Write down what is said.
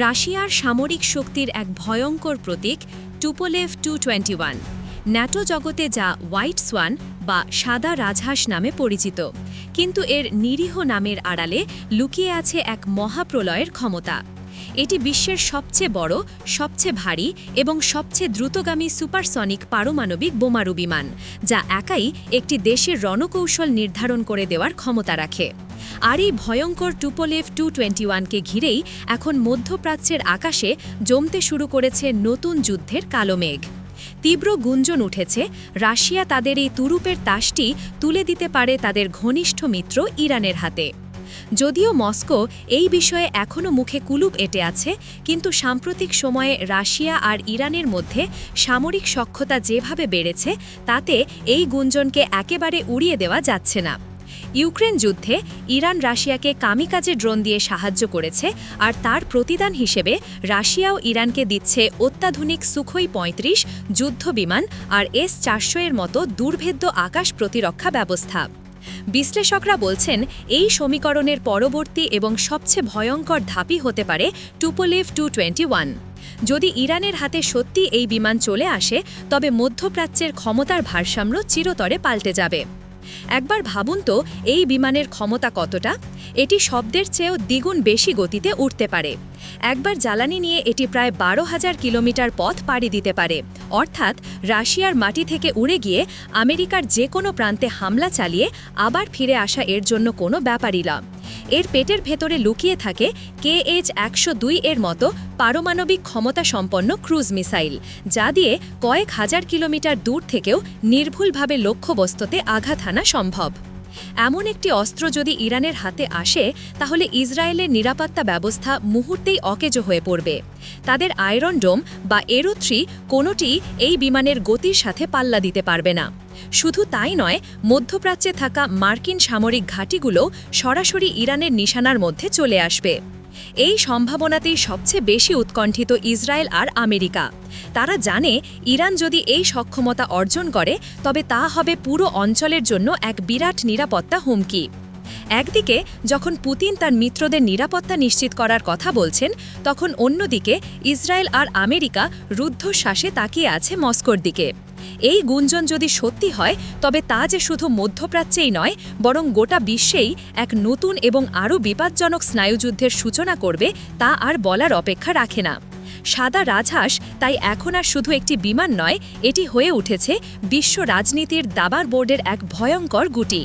রাশিয়ার সামরিক শক্তির এক ভয়ঙ্কর প্রতীক Tupolev Tu twenty one NATO জগতে যা হোয়াইট সোয়ান বা সাদা রাজহাঁস নামে পরিচিত। কিন্তু এর নিরীহ নামের আড়ালে লুকিয়ে আছে এক মহাপ্রলয়ের ক্ষমতা। এটি বিশ্বের সবচেয়ে বড়, সবচেয়ে ভারী এবং সবচেয়ে দ্রুতগামী সুপারসনিক পারমাণবিক বোমারু বিমান, যা একাই একটি দেশের রণকৌশল নির্ধারণ করে দেওয়ার ক্ষমতা রাখে। আর এই ভয়ঙ্কর টুপোলেভ টু টোয়েন্টি ওয়ানকে ঘিরেই এখন মধ্যপ্রাচ্যের আকাশে জমতে শুরু করেছে নতুন যুদ্ধের কালো মেঘ। তীব্র গুঞ্জন উঠেছে, রাশিয়া তাদের এই তুরুপের তাসটি তুলে দিতে পারে তাদের ঘনিষ্ঠ মিত্র ইরানের হাতে। যদিও মস্কো এই বিষয়ে এখনও মুখে কুলুপ এঁটে আছে, কিন্তু সাম্প্রতিক সময়ে রাশিয়া আর ইরানের মধ্যে সামরিক সক্ষতা যেভাবে বেড়েছে, তাতে এই গুঞ্জনকে একেবারে উড়িয়ে দেওয়া যাচ্ছে না। ইউক্রেন যুদ্ধে ইরান রাশিয়াকে কামিকাজে ড্রোন দিয়ে সাহায্য করেছে আর তার প্রতিদান হিসেবে রাশিয়াও ইরানকে দিচ্ছে অত্যাধুনিক সুখই পঁয়ত্রিশ, যুদ্ধ বিমান আর এস চারশো এর মতো দুর্ভেদ্য আকাশ প্রতিরক্ষা ব্যবস্থা। বিশ্লেষকরা বলছেন, এই সমীকরণের পরবর্তী এবং সবচেয়ে ভয়ঙ্কর ধাপই হতে পারে টুপোলিভ টু টোয়েন্টি ওয়ান যদি ইরানের হাতে সত্যি এই বিমান চলে আসে, তবে মধ্যপ্রাচ্যের ক্ষমতার ভারসাম্য চিরতরে পাল্টে যাবে। একবার ভাবুন তো, এই বিমানের ক্ষমতা কতটা? এটি শব্দের চেয়েও দ্বিগুণ বেশি গতিতে উঠতে পারে। একবার জ্বালানি নিয়ে এটি প্রায় বারো হাজার কিলোমিটার পথ পাড়ি দিতে পারে। অর্থাৎ, রাশিয়ার মাটি থেকে উড়ে গিয়ে আমেরিকার যে কোনো প্রান্তে হামলা চালিয়ে আবার ফিরে আসা এর জন্য কোনো ব্যাপারই না। এর পেটের ভেতরে লুকিয়ে থাকে কে এইচ একশো দুই এর মতো পারমাণবিক ক্ষমতা সম্পন্ন ক্রুজ মিসাইল, যা দিয়ে কয়েক হাজার কিলোমিটার দূর থেকেও নির্ভুলভাবে লক্ষ্যবস্তুতে আঘাত হানা সম্ভব। এমন একটি অস্ত্র যদি ইরানের হাতে আসে, তাহলে ইসরায়েলের নিরাপত্তা ব্যবস্থা মুহূর্তেই অকেজ হয়ে পড়বে। তাদের আয়রন ডোম বা এরো থ্রি কোনোটি এই বিমানের গতির সাথে পাল্লা দিতে পারবে না। শুধু তাই নয়, মধ্যপ্রাচ্যে থাকা মার্কিন সামরিক ঘাঁটিগুলো সরাসরি ইরানের নিশানার মধ্যে চলে আসবে। এই সম্ভাবনাতেই সবচেয়ে বেশি উৎকণ্ঠিত ইসরায়েল আর আমেরিকা। তারা জানে ইরান যদি এই সক্ষমতা অর্জন করে, তবে তা হবে পুরো অঞ্চলের জন্য এক বিরাট নিরাপত্তা হুমকি। একদিকে, যখন পুতিন তার মিত্রদের নিরাপত্তা নিশ্চিত করার কথা বলছেন, তখন অন্যদিকে, ইসরায়েল আর আমেরিকা রুদ্ধশ্বাসে তাকিয়ে আছে মস্কোর দিকে। এই গুঞ্জন যদি সত্যি হয়, তবে তা যে শুধু মধ্যপ্রাচ্যেই নয়, বরং গোটা বিশ্বেই এক নতুন এবং আরও বিপজ্জনক স্নায়ুযুদ্ধের সূচনা করবে, তা আর বলার অপেক্ষা রাখে না। সাদা রাজহাঁস তাই এখন আর শুধু একটি বিমান নয়, এটি হয়ে উঠেছে বিশ্ব রাজনীতির দাবার বোর্ডের এক ভয়ঙ্কর গুটি।